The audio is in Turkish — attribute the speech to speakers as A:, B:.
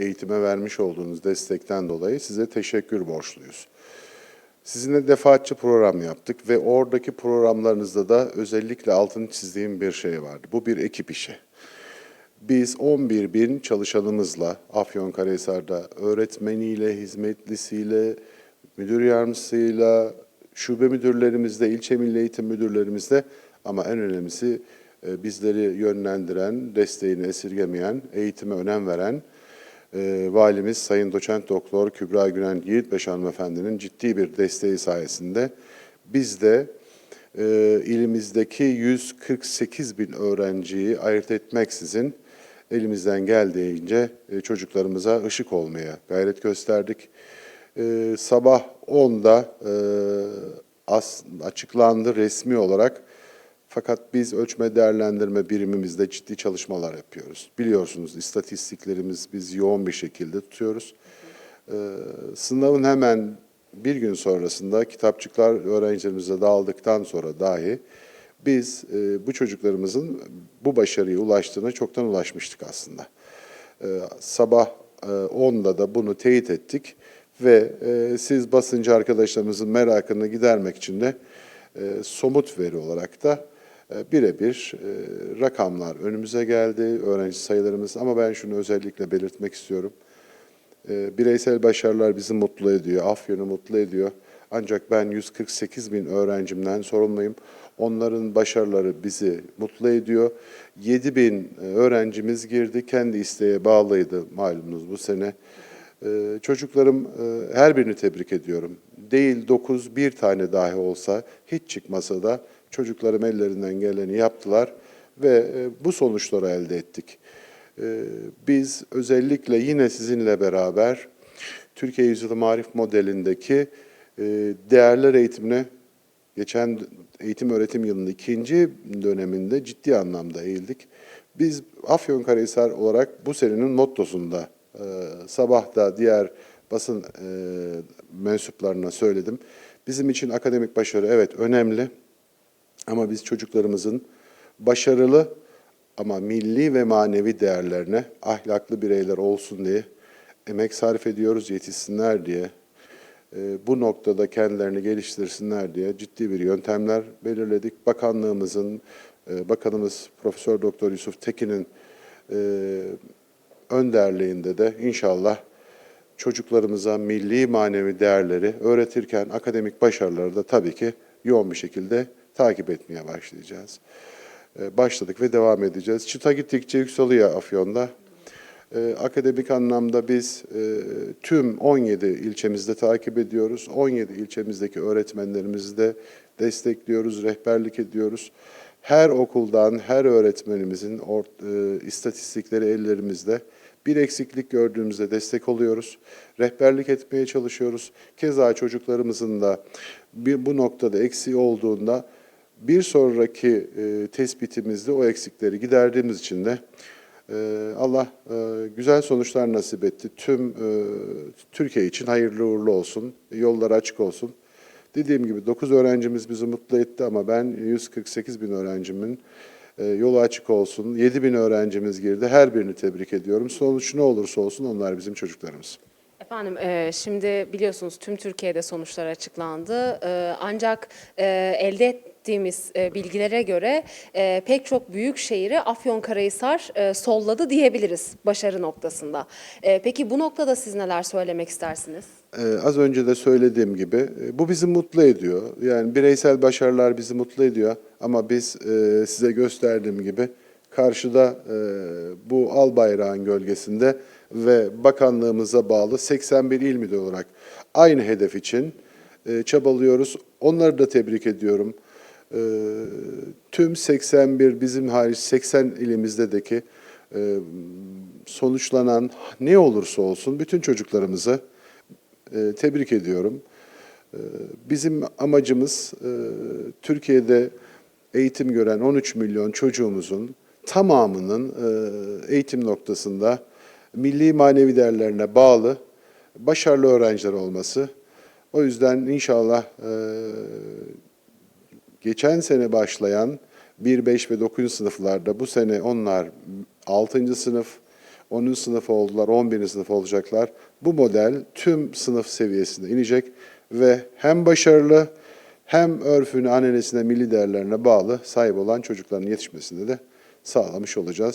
A: eğitime vermiş olduğunuz destekten dolayı size teşekkür borçluyuz. Sizinle defaatçı program yaptık ve oradaki programlarınızda da özellikle altını çizdiğim bir şey vardı. Bu bir ekip işi. Biz 11 bin çalışanımızla Afyonkarahisar'da öğretmeniyle, hizmetlisiyle, müdür yardımcısıyla, şube müdürlerimizle, ilçe milli eğitim müdürlerimizle ama en önemlisi e, bizleri yönlendiren, desteğini esirgemeyen, eğitime önem veren e, valimiz Sayın Doçent Doktor Kübra Gülen Yiğitbeş hanımefendinin ciddi bir desteği sayesinde biz de e, ilimizdeki 148 bin öğrenciyi ayırt etmeksizin elimizden geldiğince e, çocuklarımıza ışık olmaya gayret gösterdik. E, sabah 10'da e, as, açıklandı resmi olarak. Fakat biz ölçme değerlendirme birimimizde ciddi çalışmalar yapıyoruz. Biliyorsunuz istatistiklerimiz biz yoğun bir şekilde tutuyoruz. Ee, sınavın hemen bir gün sonrasında kitapçıklar öğrencilerimize dağıldıktan sonra dahi biz e, bu çocuklarımızın bu başarıya ulaştığına çoktan ulaşmıştık aslında. Ee, sabah e, 10'da da bunu teyit ettik ve e, siz basıncı arkadaşlarımızın merakını gidermek için de e, somut veri olarak da birebir e, rakamlar önümüze geldi, öğrenci sayılarımız ama ben şunu özellikle belirtmek istiyorum. E, Bireysel başarılar bizi mutlu ediyor, Afyon'u mutlu ediyor. Ancak ben 148 bin öğrencimden sorumluyum. Onların başarıları bizi mutlu ediyor. 7 bin e, öğrencimiz girdi, kendi isteğe bağlıydı malumunuz bu sene. E, Çocuklarım e, her birini tebrik ediyorum. Değil 9, bir tane dahi olsa, hiç çıkmasa da çocuklarım ellerinden geleni yaptılar ve e, bu sonuçları elde ettik. E, Biz özellikle yine sizinle beraber Türkiye Yüzyılı Marif modelindeki e, değerler eğitimine geçen eğitim öğretim yılının ikinci döneminde ciddi anlamda eğildik. Biz Afyonkarahisar olarak bu senenin mottosunda e, sabah da diğer basın mensuplarına söyledim. Bizim için akademik başarı evet önemli ama biz çocuklarımızın başarılı ama milli ve manevi değerlerine ahlaklı bireyler olsun diye emek sarf ediyoruz, yetişsinler diye. e, bu noktada kendilerini geliştirsinler diye ciddi bir yöntemler belirledik. Bakanlığımızın, e, Bakanımız Profesör Doktor Yusuf Tekin'in e, önderliğinde de inşallah çocuklarımıza milli manevi değerleri öğretirken akademik başarıları da tabii ki yoğun bir şekilde takip etmeye başlayacağız. Ee, Başladık ve devam edeceğiz. Çıta gittikçe yükseliyor Afyon'da. Ee, Akademik anlamda biz e, tüm 17 ilçemizde takip ediyoruz. 17 ilçemizdeki öğretmenlerimizi de destekliyoruz, rehberlik ediyoruz. Her okuldan, her öğretmenimizin e, istatistikleri ellerimizde. Bir eksiklik gördüğümüzde destek oluyoruz. Rehberlik etmeye çalışıyoruz. Keza çocuklarımızın da bir, bu noktada eksiği olduğunda bir sonraki e, tespitimizde o eksikleri giderdiğimiz için de e, Allah e, güzel sonuçlar nasip etti. Tüm e, Türkiye için hayırlı uğurlu olsun, yollar açık olsun. Dediğim gibi 9 öğrencimiz bizi mutlu etti ama ben 148 bin öğrencimin e, yolu açık olsun. 7 bin öğrencimiz girdi. Her birini tebrik ediyorum. Sonuç ne olursa olsun onlar bizim çocuklarımız.
B: Efendim e, şimdi biliyorsunuz tüm Türkiye'de sonuçlar açıklandı. E, ancak e, elde ettiğimiz e, bilgilere göre e, pek çok büyük şehri Afyonkarahisar e, solladı diyebiliriz başarı noktasında. E, peki bu noktada siz neler söylemek istersiniz?
A: Ee, az önce de söylediğim gibi e, bu bizi mutlu ediyor. Yani bireysel başarılar bizi mutlu ediyor ama biz e, size gösterdiğim gibi karşıda e, bu al bayrağın gölgesinde ve bakanlığımıza bağlı 81 il müdürü olarak aynı hedef için e, çabalıyoruz. Onları da tebrik ediyorum. E, tüm 81 bizim hariç 80 ilimizdeki e, sonuçlanan ne olursa olsun bütün çocuklarımızı e, tebrik ediyorum. E, Bizim amacımız e, Türkiye'de eğitim gören 13 milyon çocuğumuzun tamamının e, eğitim noktasında milli manevi değerlerine bağlı başarılı öğrenciler olması. O yüzden inşallah e, geçen sene başlayan 1, 5 ve 9. sınıflarda bu sene onlar 6. sınıf, 10. sınıf oldular, 11. sınıf olacaklar. Bu model tüm sınıf seviyesine inecek ve hem başarılı hem örfüne, ananesine, milli değerlerine bağlı sahip olan çocukların yetişmesinde de sağlamış olacağız.